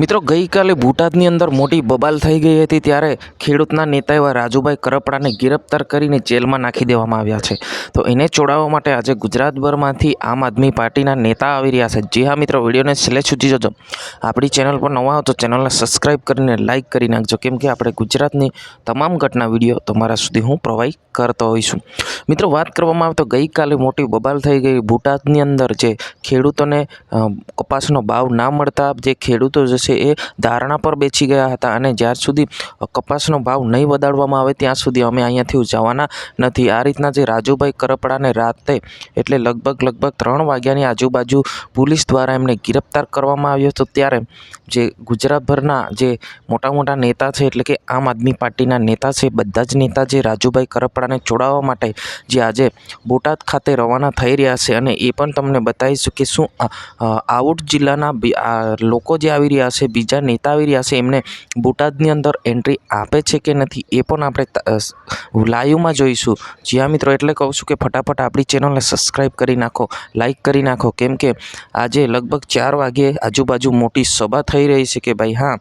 મિત્રો, ગઈકાલે બોટાદની અંદર મોટી બબાલ થઈ ગઈ હતી ત્યારે ખેડૂતના નેતા એવા રાજુભાઈ કરપડાને ગિરફ્તાર કરીને જેલમાં નાખી દેવામાં આવ્યા છે. તો એને છોડાવવા માટે આજે ગુજરાતભરમાંથી આમ આદમી પાર્ટીના નેતા આવી રહ્યા છે. જી હા મિત્રો, વિડીયોને છેલ્લે સુધી જજો. આપણી ચેનલ પર નવા હો તો ચેનલને સબસ્ક્રાઈબ કરીને લાઇક કરી નાખજો. કેમ કે આપણે ગુજરાતની તમામ ઘટના વીડિયો તમારા સુધી હું પ્રોવાઈડ કરતો હોઈશું મિત્રો, વાત કરવામાં આવે તો ગઈકાલે મોટી બબાલ થઈ ગઈ. બોટાદની અંદર જે ખેડૂતોને કપાસનો ભાવ ના મળતા જે ખેડૂતો જે છે એ ધારણા પર બેસી ગયા હતા અને જ્યાર સુધી કપાસનો ભાવ નહીં વધારવામાં આવે ત્યાં સુધી અમે અહીંયાથી જવાના નથી. આ રીતના જે રાજુભાઈ કરપડાને રાતે, એટલે લગભગ લગભગ ત્રણ વાગ્યાની આજુબાજુ પોલીસ દ્વારા એમને ગિરફ્તાર કરવામાં આવ્યો હતો, ત્યારે જે ગુજરાતભરના જે મોટા મોટા નેતા છે, એટલે કે આમ આદમી પાર્ટીના નેતા છે, બધા જ નેતા જે રાજુભાઈ કરપડાને ચોડાવવા માટે જે આજે બોટાદ ખાતે રવાના થઈ રહ્યા છે અને એ પણ તમને બતાવીશું કે શું આઉટ જિલ્લાના લોકો જે આવી રહ્યા છે, બીજા નેતા આવી રહ્યા છે, એમને બોટાદની અંદર એન્ટ્રી આપે છે કે નથી એ પણ આપણે લાઈવમાં જોઈશું. જ્યાં મિત્રો એટલે કહું છું કે ફટાફટ આપણી ચેનલને સબસ્ક્રાઈબ કરી નાખો લાઈક કરી નાખો. કેમ કે આજે લગભગ ચાર વાગે આજુબાજુ મોટી સભા થઈ રહી છે કે ભાઈ હા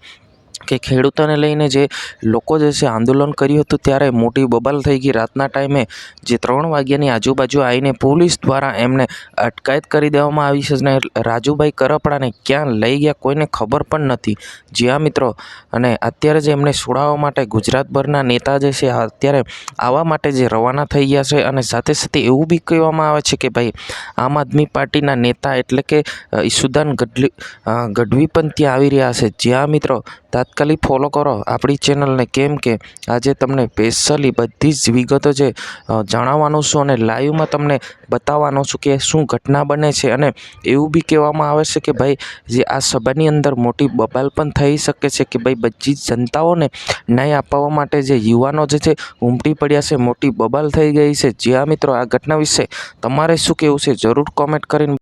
કે ખેડૂતોને લઈને જે લોકો જે છે આંદોલન કર્યું હતું ત્યારે મોટી બબાલ થઈ ગઈ. રાતના ટાઈમે જે ત્રણ વાગ્યાની આજુબાજુ આવીને પોલીસ દ્વારા એમને અટકાયત કરી દેવામાં આવી છે અને રાજુભાઈ કરપડાને ક્યાં લઈ ગયા કોઈને ખબર પણ નથી. જ્યાં મિત્રો. અને અત્યારે જે એમને છોડાવવા માટે ગુજરાતભરના નેતા જે છે અત્યારે આવવા માટે જે રવાના થઈ ગયા છે અને સાથે સાથે એવું બી કહેવામાં આવે છે કે ભાઈ, આમ આદમી પાર્ટીના નેતા એટલે કે ઈસુદાન ગઢલી ગઢવી પણ ત્યાં આવી રહ્યા છે. જ્યાં મિત્રો. તાત્કાલિક ફોલો કરો. આપણી ચેનલને કેમ કે આજે તમને સ્પેશિયલી બધી જ વિગતો જે જણાવવાનું છું અને લાઈવમાં તમને બતાવવાનો છું કે શું ઘટના બને છે અને એવું બી કહેવામાં આવે છે કે ભાઈ, જે આ સભાની અંદર મોટી બબાલ પણ થઈ શકે છે કે ભાઈ બધી જનતાઓને ન્યાય અપાવવા માટે જે યુવાનો જે છે ઉમટી પડ્યા છે, મોટી બબાલ થઈ ગઈ છે. જ્યાં મિત્રો આ ઘટના વિશે તમારે શું કહેવું છે જરૂર કોમેન્ટ કરીને